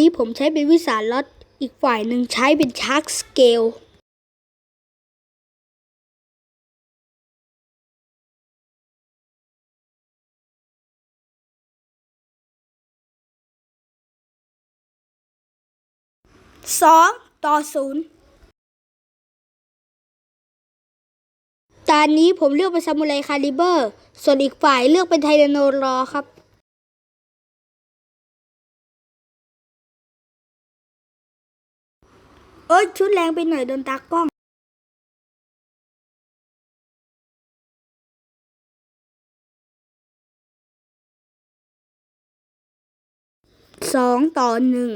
นี้ผมใช้เป็นวิสารล็อตอีกฝ่ายหนึ่งใช้เป็นชาร์กสเกลสองต่อศูนย์ตอนนี้ผมเลือกเป็นซามูไรคาลิเบอร์ ส่วนอีกฝ่ายเลือกเป็นไทแรโนรอครับ เอ้ยชุดแรงไปหน่อยโดนตากล้องสองต่อหนึ่ง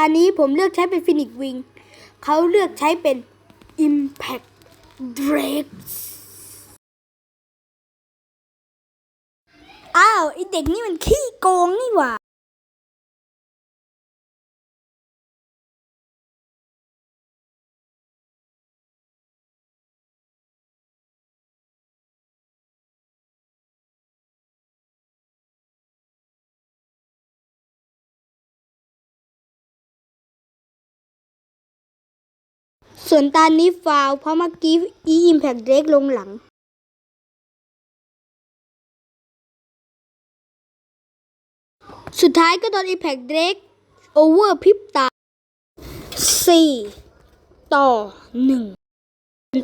อันนี้ผมเลือกใช้เป็นฟินิกวิงเขาเลือกใช้เป็น Impact Drake อ้าวไอเด็กนี่มันขี้โกงนี่หว่า ส่วนตานี้ฟาวเพราะเมื่อกี้อีอิมแพกเด็กลงหลังสุดท้ายก็โดนอิมแพกเด็กโอเวอร์พริบตาสี่ต่อหนึ่ง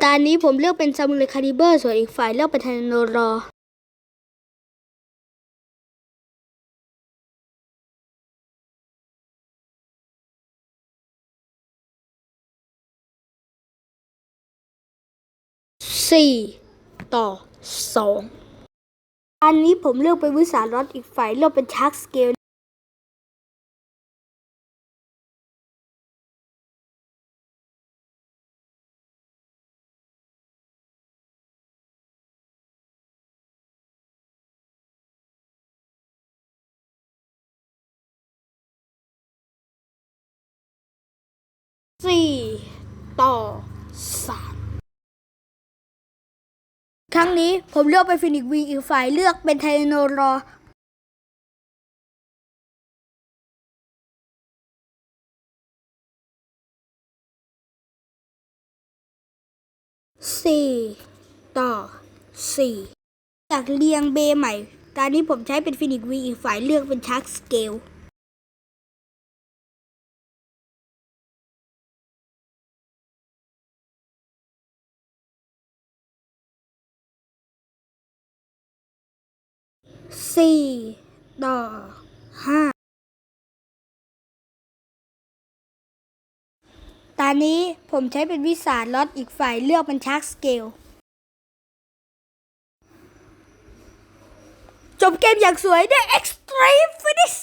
ตานี้ผมเลือกเป็นซามูไรคาริเบอร์ ส่วนอีกฝ่ายเลือกเป็นทนโนรอ สี่ต่อสองอันนี้ผมเลือกเป็นวิสารอดอีกฝ่ายเลือกเป็นชาร์กสเกลสี่ต่อสาม ครั้งนี้ผมเลือกเป็นฟินิกวีอีกฝ่ายเลือกเป็นไทโนรอสี่ต่อสี่จากเรียงเบใหม่ตอนนี้ผมใช้เป็นฟินิกวีอีกฝ่ายเลือกเป็นชาร์กสเกล สี่ต่อห้าตอนนี้ผมใช้เป็นวิสารล็อตอีกฝ่ายเลือกเป็นชาร์กสเกล จบเกมอย่างสวยด้วย Extreme Finish